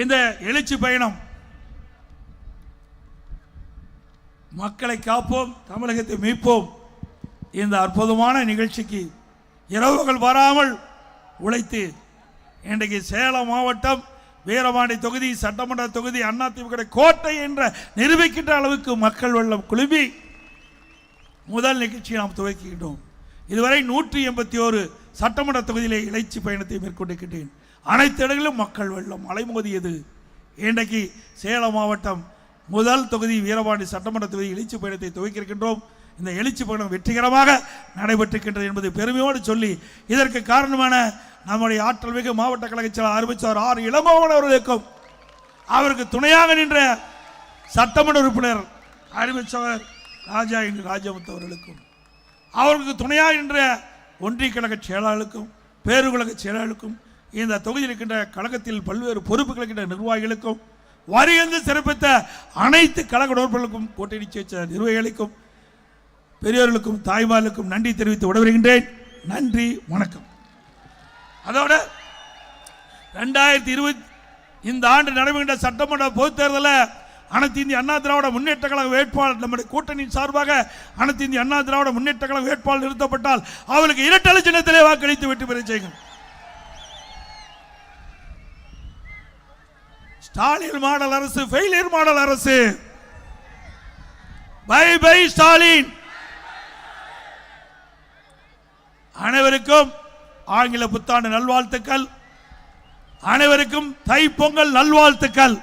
இந்த எழுச்சி பயணம். மக்களை காப்போம் தமிழகத்தை மீட்போம். இந்த அற்புதமான நிகழ்ச்சிக்கு இரவுகள் வராமல் உழைத்து இன்றைக்கு சேலம் மாவட்டம் வீரபாண்டி தொகுதி சட்டமன்ற தொகுதி அதிமுக கோட்டை என்ற நிரூபிக்கின்ற அளவுக்கு மக்கள் வெள்ளம் குழுமி முதல் நிகழ்ச்சியை நாம் துவக்கிக்கிட்டோம் இதுவரை நூற்றி எண்பத்தி ஓரு சட்டமன்ற தொகுதியிலே இளைச்சி பயணத்தை மேற்கொண்டிருக்கின்றேன். அனைத்து இடங்களிலும் மக்கள் வெள்ளம். அலைமோதியது இன்றைக்கு சேலம் மாவட்டம் முதல் தொகுதி வீரபாண்டி சட்டமன்ற தொகுதி எழுச்சி பயணத்தை துவக்கியிருக்கின்றோம். இந்த எழுச்சி பயணம் வெற்றிகரமாக நடைபெற்றிருக்கின்றது என்பதை பெருமையோடு சொல்லி இதற்கு காரணமான நம்முடைய ஆற்றல் மிகு மாவட்ட கழக செயலாளர் அறிவிச்சார் ஆறு இளமோகன் அவர்களுக்கும் அவருக்கு துணையாக நின்ற சட்டமன்ற உறுப்பினர் அறிவிச்சவர் ராஜா என்று ராஜமுத்து அவர்களுக்கும் அவருக்கு துணையாக நின்ற ஒன்றிய கழக செயலாளருக்கும் பேருகழக செயலாளருக்கும் இந்த தொகுதியில் இருக்கின்ற கழகத்தில் பல்வேறு பொறுப்புகள் இருக்கின்ற நிர்வாகிகளுக்கும் வரியந்து சிறப்பித்த அனைத்து கழக உறுப்பினர்களுக்கும் கூட்டணி வச்ச நிர்வாகிகளுக்கும் பெரியோர்களுக்கும் தாய்மார்களுக்கும் நன்றி தெரிவித்து விடவருகின்றேன் நன்றி வணக்கம். அதோட ரெண்டாயிரத்தி இருபத்தி இந்த ஆண்டு நடைபெறுகின்ற சட்டமன்ற பொதுத் தேர்தலில் அனைத்து இந்திய அண்ணா திராவிட முன்னேற்ற கழக வேட்பாளர் நம்முடைய கூட்டணியின் சார்பாக அனைத்து இந்திய அண்ணா திராவிட முன்னேற்ற கழக வேட்பாளர் நிறுத்தப்பட்டால் அவளுக்கு இரட்டலை சின்னத்திலே வாக்களித்து வெற்றி பெற செய்யுங்கள். ஸ்டாலின் மாடல் அரசு ஃபெயிலியர் மாடல் அரசு. Bye bye Stalin. அனைவருக்கும் ஆங்கில புத்தாண்டு நல்வாழ்த்துக்கள். அனைவருக்கும் தைப்பொங்கல் நல்வாழ்த்துக்கள்.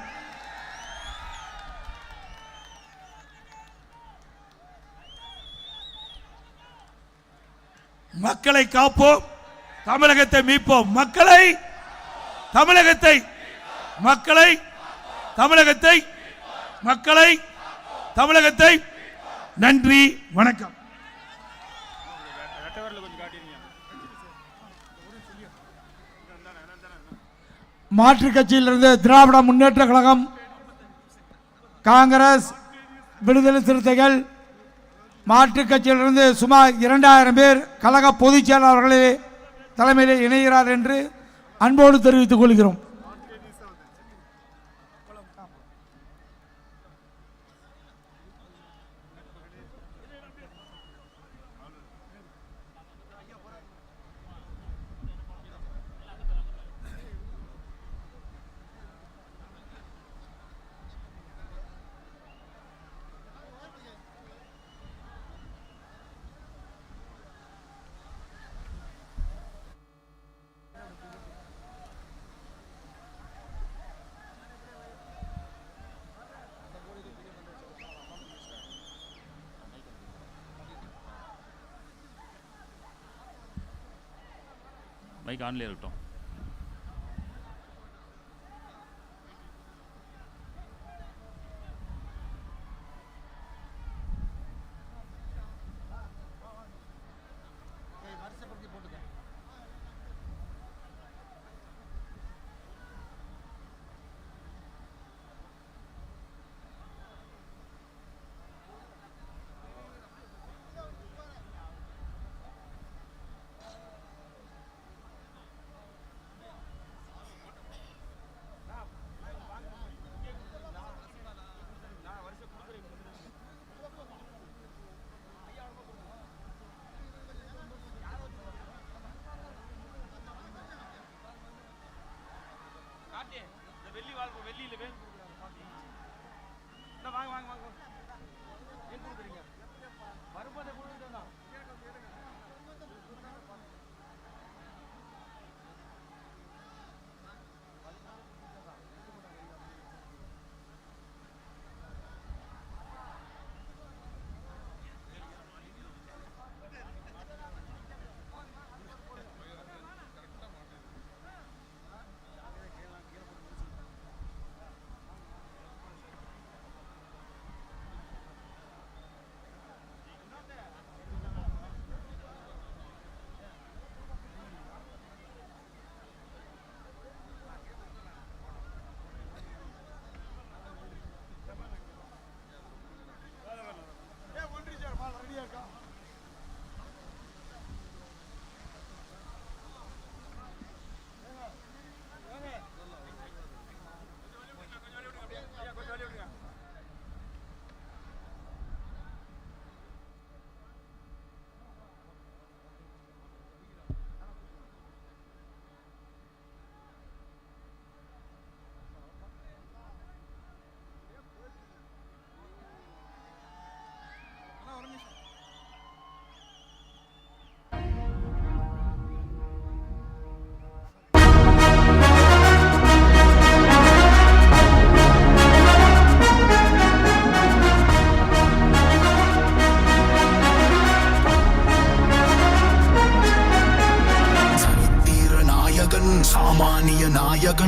மக்களை காப்போம் தமிழகத்தை மீட்போம். மக்களை தமிழகத்தை மக்களை தமிழகத்தை மக்களை தமிழகத்தை நன்றி வணக்கம். மாற்று கட்சியிலிருந்து திராவிட முன்னேற்ற கழகம் காங்கிரஸ் விடுதலை சிறுத்தைகள் மாற்றுக் கட்சியிலிருந்து சுமார் இரண்டாயிரம் பேர் கழக பொதுச் செயலாளர்களே தலைமையில் இணைகிறார் என்று அன்போடு தெரிவித்துக் கொள்கிறோம். மைக் ஆன்லேயே இருக்கட்டும். Lilleveld.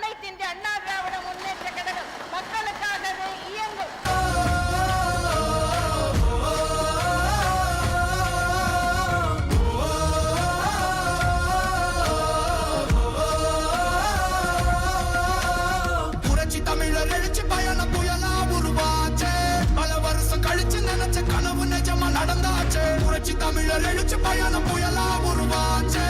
அனைத்து இந்திய அண்ணா திராவிட முன்னேற்ற கழகம் மக்களுக்காகவே இயங்கும். புரட்சி தமிழர் எழுச்சி பயணம் புயலா உருவாச்சே. பல வருஷம் கழிச்சு நினைச்ச கனவு நிஜமா நடந்தாச்சே. புரட்சி தமிழர் எழுச்சி பயணம் புயலா உருவாச்சே.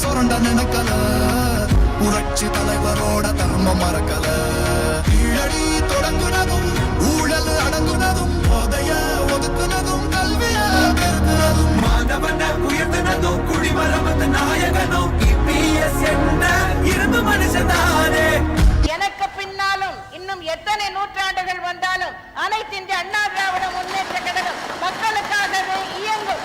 சுரண்ட நினைக்கல. புரட்சி தலைவரோட தர்மம் மறக்கல. கீழடி தொடங்குனதும் ஊழல் அடங்குனதும் போதைய ஒதுக்குனதும் கல்விய பெருக்குனதும். மாணவன உயர்த்தினதும் குடிமரமத்த நாயகனும் இபிஎஸ் என்ன இரும்பு மனுஷனாரே எனக்கு பின்னாலும் இன்னும் எத்தனை நூற்றாண்டுகள் வந்தாலும் அனைத்து இந்திய அண்ணா திராவிட முன்னேற்ற கழகம் மக்களுக்காகவே இயங்கும்.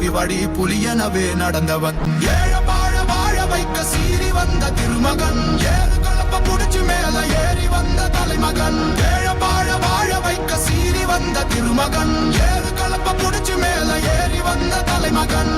புரட்சி வழி புலியனவே நடந்தவன். ஏழ வாழ வாழ வைக்க சீறி வந்த திருமகன். ஏறு கலப்ப புடிச்சு மேல ஏறி வந்த தலைமகன். ஏழ வாழ வாழ வைக்க சீறி வந்த திருமகன். ஏறு கலப்ப புடிச்சு மேல ஏறி வந்த தலைமகன்.